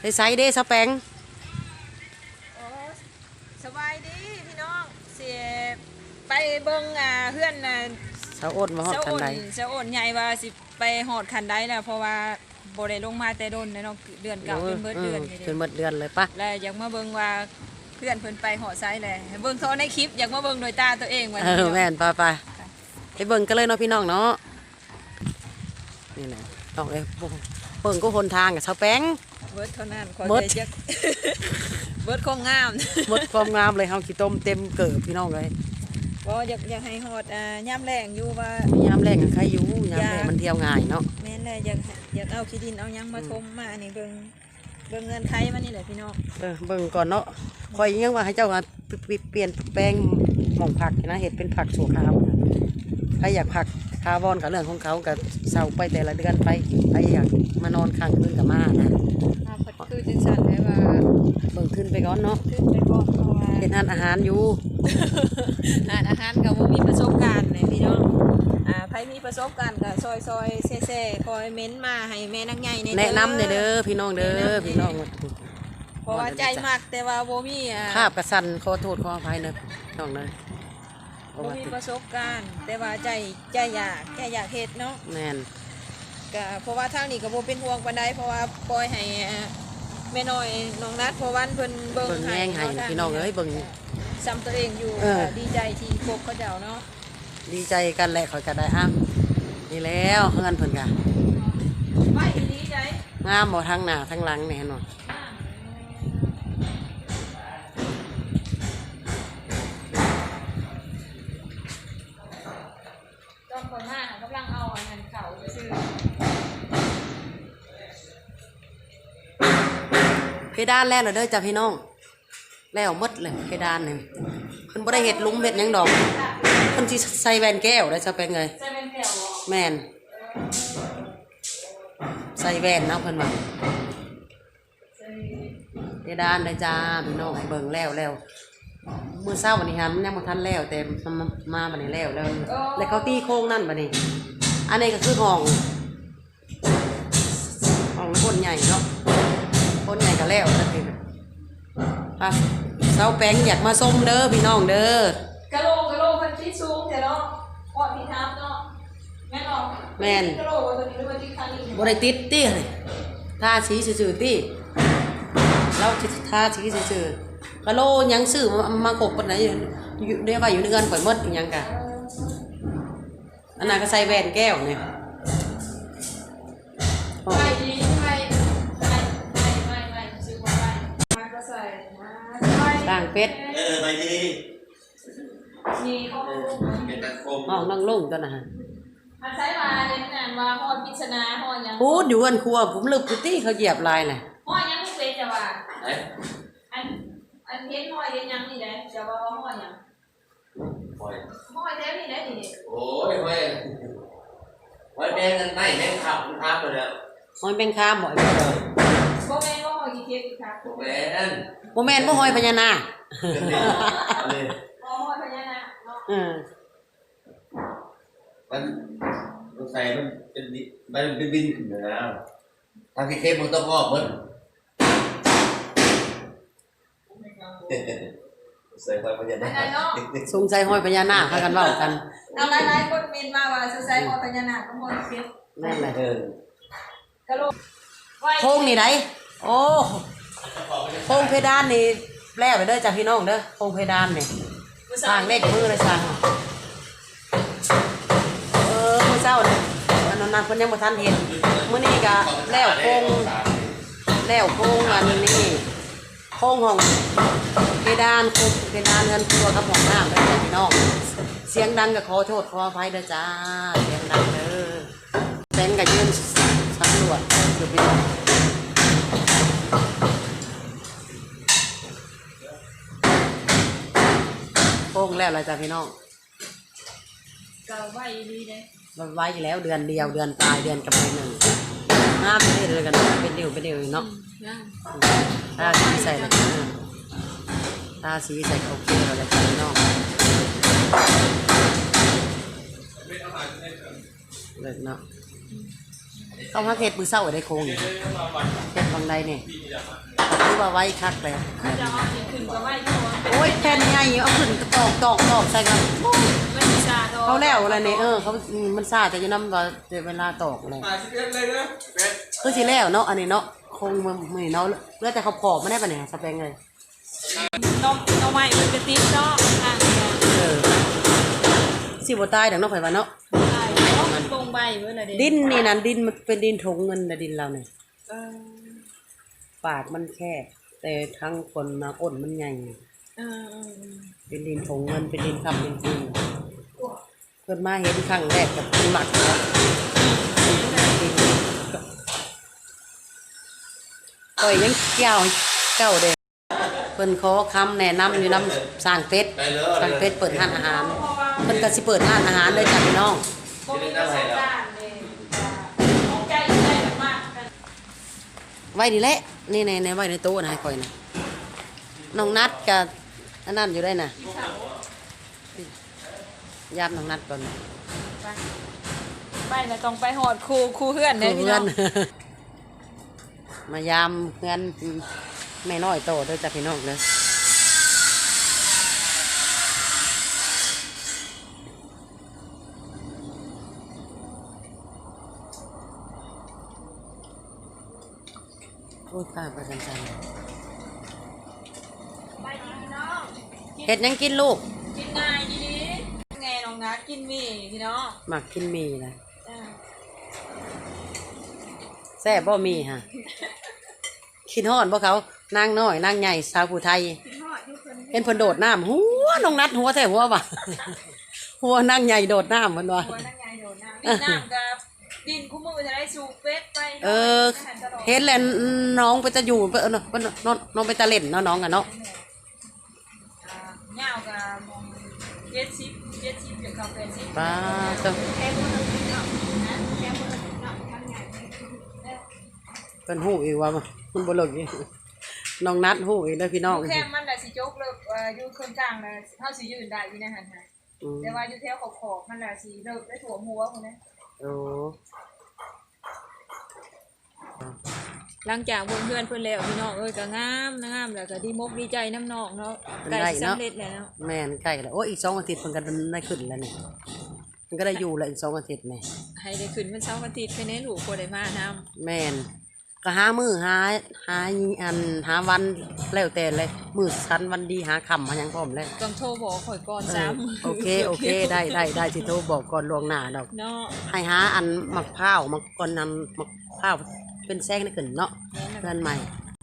ไอ้ไซเด้สแปงโอ้สบายดีพี่น้องเสียไปเบิ่งอ่าเพื่อนน่ะสาวโอดมาฮอดเจ้าทันโอนใดเจ้าโอนใหญ่ว่าสิไปหอดคันใดแล้วเพราะว่าบ่ได้ลงมาแต่โดนเลยเนาะเดือนเก่าเป็นเบิดเดือนอยู่เป็นเด้เบิดเดือนเลยปะแล้วอยากมาเบิ่งว่าเพื่อนเพิ่นไปหอดไซเลยเบิ่งเขาในคลิปอยากมาเบิ่งโดยตาตัวเองว่าเออแม่นไปไปไปเบิ่งกันเลยเนาะพี่น้องเนาะนี่แหละน้องเอ้ยเบิ่งก็หนทางกับสาวแปง เบิดเท่านั้นขอเบิด ใจจัก เบิดคงงามหมดความงามเลยเฮาขี้ต้มเต็มเกิบพี่น้องเลยบ่อยากอยากให้หอดอ่ายามแรงอยู่ว่า ยามแรงกันใครอยู่ยามแรงมันเที่ยวง่ายเนาะ แม่นแหละอยากอยากเอาขี้ดินเอาหยังมาทมมานี่เบิ่งเบิ่งเงินไทยมานี่แหละพี่น้องเออเบิ่งก่อนเนาะคอยยังว่าให้เจ้าว่าเปลี่ยนแปลงหม่องผักนะเห็ดเป็นผักชั่วคราวใครอยากผักคาร์บอนกับเรื่องของเขากับเศร้าไปแต่ละเดือนไปใครอยากมานอนค้างคืนกับมานะอ่าพอคือจังซั่นเลยว่าเบิ่งขึ้นไปก่อนเนาะขึ้นไปก่อนเพราะว่าเป็นทานอาหารอยู่อ่านอาหารกับบ่มีประสบการณ์เลยพี่น้องอ่าใครมีประสบการณ์ก็ซอยซอยๆเซ่ๆคอยเม้นมาให้แม่นางใหญ่ในแนะนำเนี่ยเด้อพี่น้องเด้อพี่น้องเพราะว่าใจมักแต่ว่าบ่มีอ่าภาพกระสันขอโทษขออภัยเนอะน้องเนอะเพราะ บ่ว่ามีประสบการณ์ แต่ว่าใจใจอยากแค่อยากเฮ็ดเนาะแม่นก็เพราะว่าทางนี้ก็บ่เป็นห่วงปานใดเพราะว่าปล่อยให้อ่าแม่น้อยน้องนัดเพราะวันเพิ่นเบิ่งเบิ่งให้แย่งให้นะพี่น้องเอ้ยเบิ่ง ซ้ำตัวเองอยู่เออ ก็ดีใจที่พบเขาเจ้าเนาะดีใจกันแหละขอยก็ได้อ้ามนี่แล้วเฮือนเพิ่นกะไม่ดีใจงามบ่ทั้งหน้าทั้งหลังแน่นอน ดานแล้วเหรอเด้อจ้ะพี่น้อง แล้วมดเลยเพดานนี่เพิ่นบ่ได้เฮ็ดลุมเฮ็ดหยังดอกเพิ่นสิใส่แว่นแก้วได้ซะเป็นไงใส่เป็นแถวแม่นใส่แว่นนะเพิ่นว่าเพดานเลยจ้าพี่น้องให้เบิ่งแล้วแล้วมื้อเช้าวันนี้ฮะมันยังบ่ทันแล้วแต่มันมามาบัดนี้แล้วแล้วแล้วเขาตีโค้งนั่นบัดนี้ อันนี้ก็คือห้องห้องคนใหญ่เนาะ คนใหญ่ก็แล้วนั่นเองอะเสาแป้งอยากมาส้มเด้อพี่น้องเด้อกะโหลกกะโหลกมันคิดสูงแต่เนาะพอดพี่ทับเนาะแม่นออกแม่นกะโหลกว่าตัวนี้หรือว่าที่คันนี้บ่ได้ติดติเลยทาสีซื่อๆติเราสิทาสีซื่อๆกะโลยังซื้อมามาครบปานไหนอยู่ได้ว่าอยู่ในเงินข่อยหมดอีหยังกะอันนั้นก็ใส่แว่นแก้วเนี่ย เป็ดเออไปดีมีเขาเออเป็นตะคมห้องนั่งลงตัวน่ะอันใช้มาเน้นนานว่าหอพิชนาหอยังพูดอยู่อันครัวผมลึกอยู่ติเขาเหยียบลายน่ะหอยังไม่เป็นจะว่าเอ้ยอันอันเห็นหอยเห็นยังนี่ได้จะว่าหอยังปล่อยหอยแท้นี่ได้ดิโอ้ยเว้ยไว้แม่งกันไม่แม่งขับทับไปแล้วหอยแมงคามบ่อยบ่เด้อบ่แม่นว่าหอยกี่เทียบอีกครับแม่นั่นบ่แมนบ่หอยพญานาค เอาเลยอ๋อหอยพญานาคเนาะเออมันมันใส่มันเป็นดิมันเป็นบินขึ้นแล้วทางที่เข้มมันต้องงอกมันใส่ไฟพญาอันานนั้นเนาะคสงสัยหอยพญานาคพากันเว้ากันเอาหลายๆคนมินมาว่าจะใส่หอยพญานาคกับหอยเทียบนั่นแหละเออกะโหลกไว้โค้งนี่ไดโอ้โค้งเพดานนี่ แปลไปเด้อจ้ะพี่น้องเด้อโค้งเพดานนี่สร้างเลขมือเลยสร้างเออมื้อเช้านี่อันนั้นนั่นเพิ่นยังบ่ทันเห็นมื้อนี้ก็แล้วโค้งแล้วโค้งอันนี้โค้งห้องเพดานโค้งเพดานเงินครัวกับห้องน้ำเด้อจ้ะพี่น้องเสียงดังก็ขอโทษขออภัยเด้อจ้าเสียงดังเด้อแตงก็ยืนสำรวจอยู่พี่น้อง โค้งแล้วล่ะจ้ะพี่น้องก็ไว้ดีเด้มันไว้อยู่แล้วเดือนเดียวเดือนปลายเดือนกับเดือนหนึ่งห้าเป็นเดือนกันเป็นเดียวเป็นเดียวเนาะยังตาสีใส่เลยจ้ะตาสีใส่ก็โอเคแล้วแหละจ้ะพี่น้องเลิกเนาะเขามาเฮ็ดมือเศร้าได้โคงนี่เฮ็ดบางใดนี่คือว่าไว้คักแล้วจะเอาดินขึ้นก็ไม่พอโอ้ยแผ่นใหญ่เอาขึ้นตอกต อกตอกใส่กันมันมีชาดอกเขาแล้วอะไรเนี่ยเออเขาอืมมันซาแต่จะนำว่าเวลาตอกเลยมาสิเอ็ดเลยนะเป็ดคือสิแล้วเนาะอันนี้เนาะคงมันมือเนาะเลือแต่เขาขอบไม่ได้ปะเนี่ยสเปงเลยน้องน้องใหม่มันจะติดเนาะอ่างเนี่ยเออสิบ่ตายดังเนาะข่อยว่าเนาะใช่เพราะมันปงใบเมื่อไหร่เด็ดินนี่นั่นดินมันเป็นดินถงเงินนะดินเราเนี่ยเออปากมันแคบแต่ทั้งคนมาอ้นมันใหญ่เออเออ เป็นดินถงเงินเป็นดินคำเป็นจริงเพิ่นมาเห็นครั้งแรกกับหมักเนาะข่อยยังเกี่ยวเก้าเด้เพิ่นขอคำแนะนำอยู่น้ำสร้างเป็ดสร้างเป็ดเปิดร้านอาหาร เพิ่นก็สิเปิดร้านอาหารเลยจ้ะพี่น้องไว้นี่แหละนี่ในในไว้ในตู้นะให้ข่อยนะน้องนัดกับ อันนั้นอยู่ได้น่ะยามน้องนัดก่อนไปนะต้องไปหอดครูครูเพื่อนเนี่ยพี่เพื่น้ออนงมายามเพื่อนแม่น้อยโตเด้วยจ้ะพี่น้องเด้อโอ้ยป้าประจันจัน ไปดีพี่น้อง เห็ดหยังกินลูก กินง่ายดีไงน้องนัดกินหมี่พี่น้องหมักกินหมีนะอ่าแซ่บบ่มีฮะคิดฮอดบ่เขานางน้อยนางใหญ่สาวผู้ไทย กินหอดทุกคนเห็นเพิ่นโดดน้ำหัวน้องนัดหัวแท้หัวว่ะ หัวนางใหญ่โดดน้ำเพิ่นว่า หัวนั่งไงโดนน้ำดินน้ำกับดินคู่มือจะได้สูบเป็ดไปเออ เห็นแล้วน้องไปจะอยู่เพิ่นเพิ่นน้องน้องไปตะเล่นเนาะน้องอะเนาะ เจ็ดสิบเจ็ดสิบเดี๋ยวเขาเป็นสิบป้าเจ้าแค่คนละนิดเนาะนะแค่คนละนิดเนาะทำไงเออเพิ่นฮู้อีกว่ามันบ่เลิกอีกน้องนัดฮู้อีกเด้อพี่น้อง แค่มันแหละสิจกเลิกเอ่ออยู่คนกลางนะเท่าสิยืนได้ที่นะฮะฮะอืมแต่ว่าอยู่แถวขอบขอบๆมันแหละสิเลิกได้ถั่วหัวคนนี้โอ้ หลังจากเพื่อนเพื่อนเพื่อนแล้วพี่น้องเอ้ยก็งามนะงามแล้วก็ดีมกดีใจน้ำนองเนาะใกล้สิสำเร็จแล้วแม่นใกล้แล้วโอ้ยอีกสองอาทิตย์เพิ่นก็ได้ขึ้นแล้วนี่มันก็ได้อยู่แล้วอีกสองอาทิตย์นี่ให้ได้ขึ้นมันเช้าร์อาทิตย์ไปในหลูกคนได้มาน้แม่นก็หามือหาหาอันหาวันแล้วแต่เลยมือสันวันดีหาคำหาหยังพร้อมแล้วำต้องโทรบอกข่อยก่อนเออซ้ำโอเคโอเคได้ได้ได้สิโทรบอกก่อนล่วงหน้าดอกเนาะให้หาอันมักพร้าวมักก่อนนำมักพร้าว เป็นแซงนี่ขึ้นเนาะเพื่อนใหม่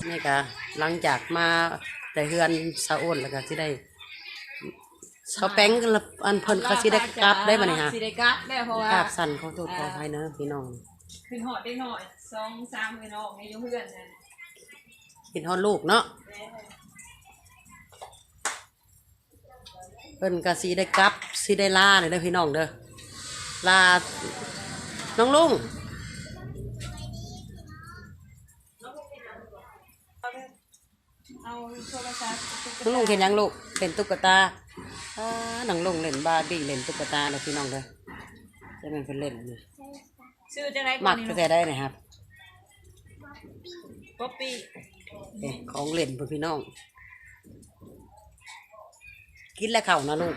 นี่ก็หลังจากมาแต่เฮือนสะอ้วนแล้วก็สิได้สาวแป้งก็ละอันเพิ่นเขาสิได้กลับได้บ่นี่ฮะสิได้กลับได้เพราะว่ากราบสั่นขอโทษขออภัยเนอะพี่น้องขึ้นหอดได้หน่อยสองสามพี่น้องในอยุ่เพื่อนนะคิดฮอดลูกเนาะเพิ่นก็สิได้กลับสิได้ลาเลยเด้อพี่น้องเด้อลาน้องลุง เอาโทรศัพท์น้องลุงเห็นยังลูกเล่นตุ๊กตาอ่าน้องลุงเล่นบาร์บี้เล่นตุ๊กตาเลยพี่น้องเด้อจะเป็นเพิ่นเล่นนี่ชื่อจะไรมักแต่ได้นะครับป๊อปปี้เอ๊ะของเล่นเพื่อนพี่น้อง กินแล้วเข่านะลูก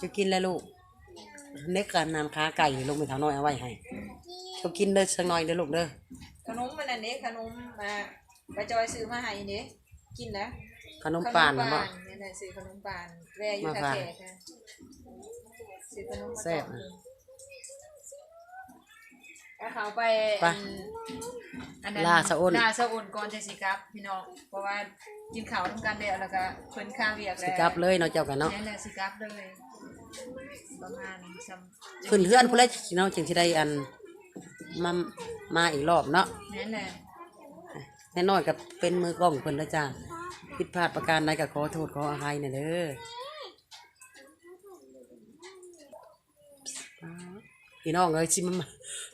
จะกินแล้วลูกเน็กกันนานค้าไก่ลงไปเท่าน้อยเอาไว้ให้เขากินเด้อสักหน่อยเด้อลูกเด้อขนมมันอันนี้ขนมมา ไปจอยซื้อมาให้นี่กินนะขนมปานนะบ่นี่นน่ะซื้อขนมปานแวอยู่มาทาฝากแขกนะซื้อขนมมาแซ่บก่อนนะแล้วเขาไปไปอันอันนั้นลาสะอ้นลาสะอ้นก่อนจะสิครับพี่น้องเพราะว่ากินข้าวทำกันแล้วแล้วก็เพิ่นข้าวเวียกสิแล้วกลับเลยเนาะเจ้ากันเนาะนั่นแหละสิครับเลยประมาณซ้ำขึ้นเพื่อนผู้เล่นเนาะจึงสิได้อันมามาอีกรอบเนาะนั่นแหละ แน่นอนกับเป็นมือกล้องเพิ่นแล้วจ้าผิดพลาดประการใดก็ขอโทษขออภัยน่ะเด้อพี่น้องเอ้ยสิมา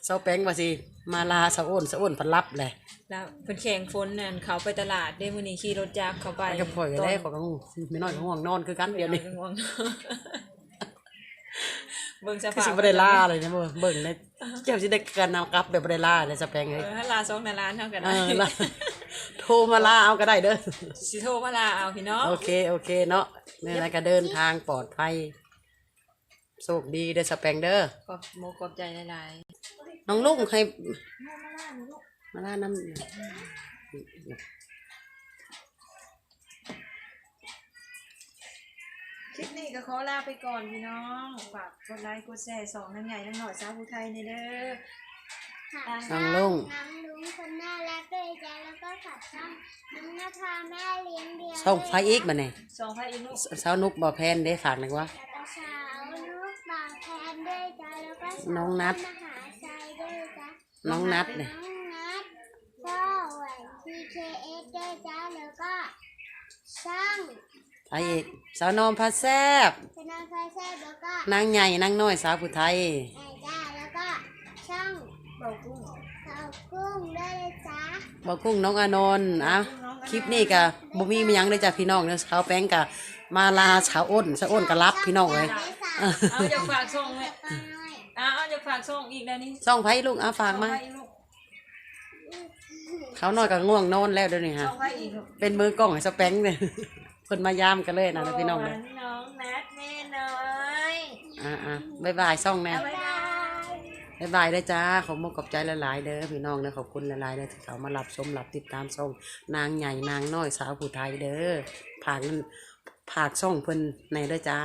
เซาแป้งว่าสิมาลาสะโอนสะโอนเพันรับแหละแล้วเพิ่นแข่งฝนนั่นเขาไปตลาดได้มื้อนี้ขี่รถจักรเข้าไปไปกับพ่อยก็ได้ขอยก็งูไม่น้อยก็ง่วงนอนคือกันเดี๋ยวนี้ง่วงเบิ่งสคือภาพสิบ่ได้ลาเลยนะเบิ่งเบิ่งใน เจ้าสิได้การนำกลับแบบบ่ได้ล่าเลยสแปงเอเอ้ยอถ้าลาสองนาล้านเท่ากันเอได้อล่ะโทรมาลาเอาก็ได้เด้อ สิโทรมาลาเอาพี่น้องโอเค โอเคเนาะนี่อะไรก็เดินทางปลอดภัยโชคดีเด้อสแปงเด้อ ขอบโมขอบใจหลายน้องลุงให้มาล่าน้ำ คลิปนี้ก็ขอลาไปก่อนพี่น้องฝากกดไลค์กดแชร์สองนั่งใหญ่นั่งหน่อยสาวผู้ไทยในเด้อค่ะน้องลุงน้องลุงคนน่ารักด้วยจ้ะแล้วก็ขับช่องน้องนภาแม่เลี้ยงเดียวส่งไฟอีกมาเนี่ยสองไพ่อีนุสาวนุกบ่อแพนได้ฝากหน่อยว่า แล้วก็สาวนุกบางแพนด้วยจ้ะแล้วก็สาวน้องนัท มหาชัยด้วยจ้ะน้องนัดเนี่ยน้องนัทก็แหวน PKS ด้วยจ้ะแล้วก็ช่าง ไปอีกสาวนอมพาแซบเป็นน้องไฟแซ่บแล้วก็นางใหญ่นางน้อยสาวผู้ไทย ไอ้จ้าแล้วก็ช่างเบากุ้งสาวกุ้งด้วยเลยจ้ะบอกกุ้งน้องอานนท์อะคลิปนี้กะบ่มีมีหยังเลยจ้ะพี่น้องเด้อสาวแป้งกะมาลาสาวอ้นสาวอ้นก็รับพี่น้องเลยไม่สาวเอาจะฝากส่งไหมไปหน่อยเอาเอาจะฝากส่งอีกแล้วนี่ซ่องไผลูกเอาฝากมา ส่งไพ่อีลูกเขาน้อยก็ง่วงนอนแล้วเดี๋ยวนี้ฮะส่งไพ่อีกลูกเป็นมือกล้องให้สแปงเลย เพิ่นมายามกันเลยนะพี่น้องเลยน้องนัดแม่น้อยอ่าอ่าบายบายซ่องแน่บ๊ายบายบายบายเด้อจ้าขอบมุกขอบใจหลายๆเด้อพี่น้องเด้อขอบคุณหลายๆเด้อที่เขามารับชมรับติดตามช่องนางใหญ่นางน้อยสาวผู้ไทยเด้อผากนั่นผากช่องเพิ่นในเด้อจ้า